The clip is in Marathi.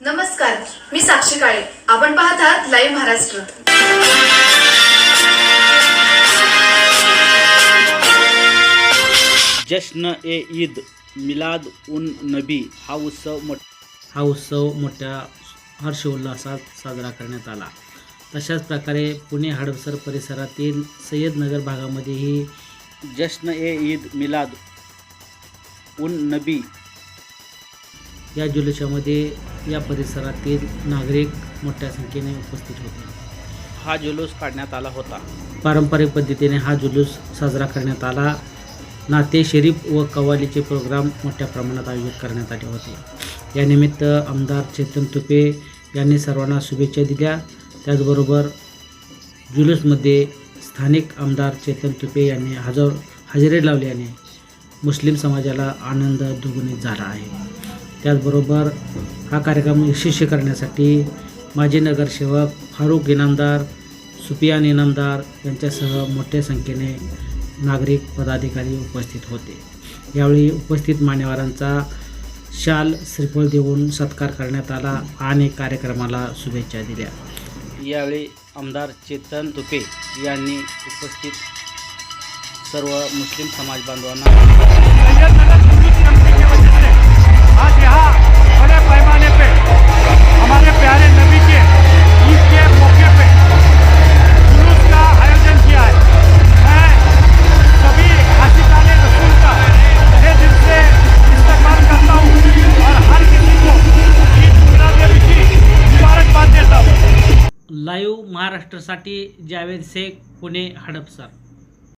नमस्कार मी साक्षी काळे. आपण पाहत आहात लाईव्ह महाराष्ट्र जश्न ए ईद मिलाद उन नबी हा उत्सव मोठ हा उत्सव मोठ्या हर्षोल्लासात साजरा करण्यात आला. तशाच प्रकारे पुणे हडपसर परिसरातील सय्यदनगर भागामध्येही जश्न ए ईद मिलाद उन नबी. या जुलुसामध्ये या परिसरातील नागरिक मोठ्या संख्येने उपस्थित होते. हा जुलूस काढण्यात आला होता. पारंपरिक पद्धतीने हा जुलूस साजरा करण्यात आला. नाते शरीफ व कव्वालीचे प्रोग्राम मोठ्या प्रमाणात आयोजित करण्यात आले होते. यानिमित्त आमदार चेतन तुपे यांनी सर्वांना शुभेच्छा दिल्या. त्याचबरोबर जुलूसमध्ये स्थानिक आमदार चेतन तुपे यांनी हजर हजेरी लावल्याने मुस्लिम समाजाला आनंद दुगुणित झाला आहे. त्याचबरोबर हा कार्यक्रम यशस्वी करण्यासाठी माजी नगरसेवक फारूक इनामदार सुपियान इनामदार यांच्यासह मोठ्या संख्येने नागरिक पदाधिकारी उपस्थित होते. यावेळी उपस्थित मान्यवरांचा शाल श्रीफळ देऊन सत्कार करण्यात आला आणि कार्यक्रमाला शुभेच्छा दिल्या. यावेळी आमदार चेतन तुपे यांनी उपस्थित सर्व मुस्लिम समाज बांधवांना लाईव्ह महाराष्ट्रासाठी जावेद शेख पुणे हडपसर.